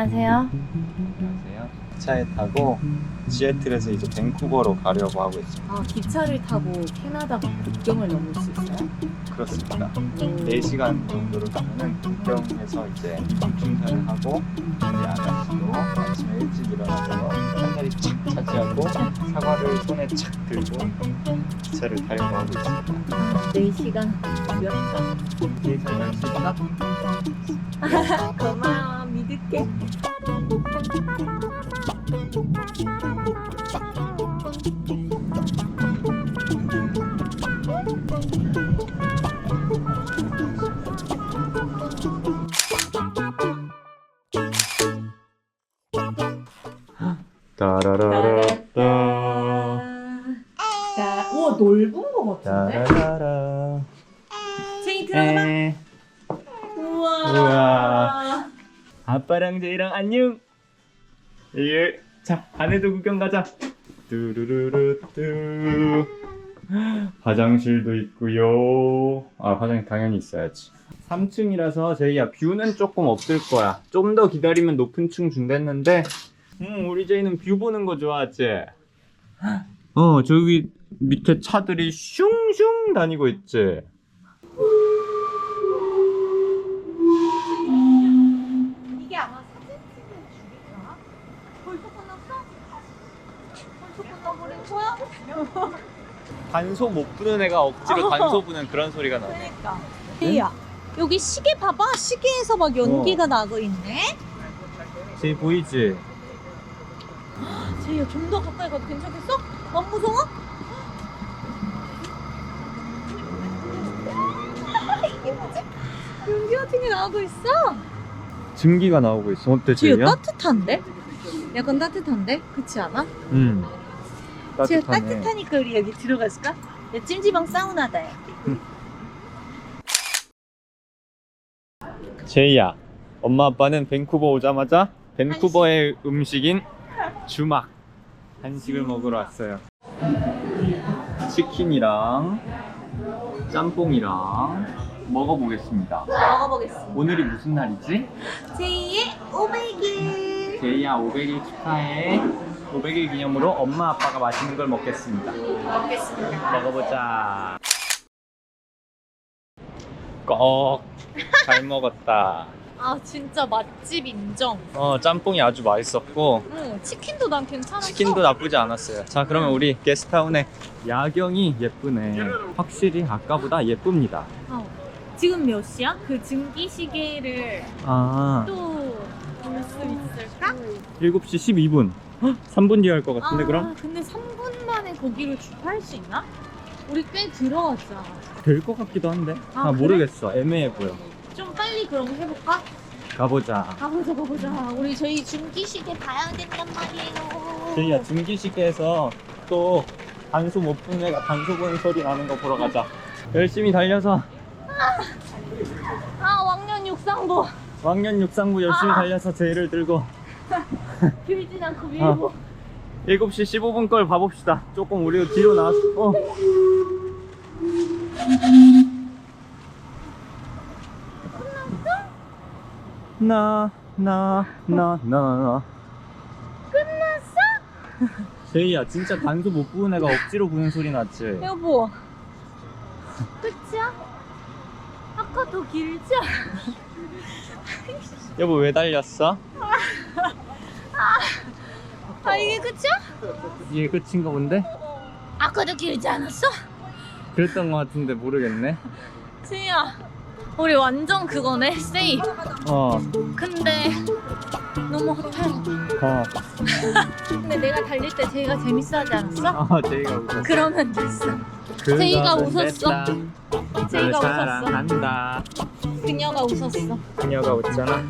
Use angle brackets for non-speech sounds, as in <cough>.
안녕하세요. 안녕하세요. 차에 타고 시애틀에서 이제 밴쿠버로 가려고 하고 있습니다. 아, 기차를 타고 캐나다 국경을 넘을 수 있어요? 그렇습니다. 4시간 정도를 가면은 국경에서 이제 중사를 하고 이제 아가씨도 아침에 일찍 일어나서 한 자리 착 차지하고 사과를 손에 착 들고 기차를 타려고 하고 있습니다. 아, 4시간 몇 분? 이제 잘갈수 있다? 고마워, 믿을게. 따라라라따 자, 우와, 넓은 거 같은데? 따라라라 제이 들어가. 에 우와. 우와. 아빠랑 제이랑 안녕. 예. 자, 안에도 구경 가자. 뚜루루루뚜. 화장실도 있고요. 아, 화장실 당연히 있어야지. 3층이라서 제이야 뷰는 조금 없을 거야. 좀 더 기다리면 높은 층 준댔는데, 음, 우리 제이는 뷰 보는 거 좋아하지? 어, 저기 밑에 차들이 슝슝 다니고 있지? 벌써 끝났어? 벌써 끝나버린 거야? 단소 못 부는 애가 억지로 단소 부는 그런 소리가 나네. 그러니까. 제이야 여기 시계 봐봐 시계에서 막 연기가 나고 있네 제 보이지? 제이야 좀 더 가까이 가도 괜찮겠어? 너무 무서워? 이게 뭐지? 연기 같은 게 나오고 있어 증기가 나오고 있어. 어때, 제이야 제이야? 따뜻한데? 약간 따뜻한데? 그렇지 않아? 응. 제이야 따뜻하네. 따뜻하니까 우리 여기 들어갔을까? 야 찜질방 사우나다 야 <laughs> 제이야, 엄마 아빠는 밴쿠버 오자마자 밴쿠버의 음식인 주막 한식을 먹으러 왔어요. 치킨이랑 짬뽕이랑 먹어보겠습니다. 먹어보겠습니다 오늘이 무슨 날이지? 제이의 500일 제이야 500일 축하해. 500일 기념으로 엄마 아빠가 맛있는 걸 먹겠습니다. 먹겠습니다 먹어보자. 꼭잘 먹었다. <laughs> 아 진짜 맛집 인정 어 짬뽕이 아주 맛있었고 응 치킨도 난 괜찮았어 치킨도 나쁘지 않았어요. 자 그러면 우리 게스트타운의 야경이 예쁘네. 확실히 아까보다 예쁩니다. 어. 지금 몇 시야? 그 증기 시계를 아 또 있을까? 7시 12분. 3분 뒤에 할 것 같은데 아, 그럼 근데 3분 만에 거기를 주파할 수 있나? 우리 꽤 들어왔잖아. 될 것 같기도 한데. 아, 아, 그래? 모르겠어. 애매해 보여. 좀 빨리 그럼 해볼까? 가보자. 가보자, 가보자. 우리 저희 증기시계 봐야 된단 말이에요. 제이야 증기시계에서 또 단소 못 부는 애가 단소 부는 소리 나는 거 보러 가자. <laughs> 열심히 달려서 아, 왕년 육상부. 왕년 육상부 열심히 아. 달려서 제이를 들고 길진 않고 밀고. 7시 15분 걸 봐봅시다. 조금 우리가 뒤로 나왔어. 어. 나, 나, 나, 나, 나. 끝났어? <laughs> 제이야, 진짜 단소 못 부는 애가 억지로 부는 소리 났지? 여보. 끝이야? 아까 더 길지 않아? 여보, 왜 달렸어? <laughs> 아, 이게 끝이야? 이게 끝인가 본데? 아까도 길지 않았어? 그랬던 것 같은데 모르겠네. 지희야 우리 완전 그거네 세이 어, 근데 너무 핫해 어. 근데 내가 달릴 때 제이가 재밌어하지 않았어? 아, 제이가 웃었어. 그러면 됐어 제이가 웃었어. 제이가 널 웃었어. 그녀가 웃었어 그녀가 웃잖아.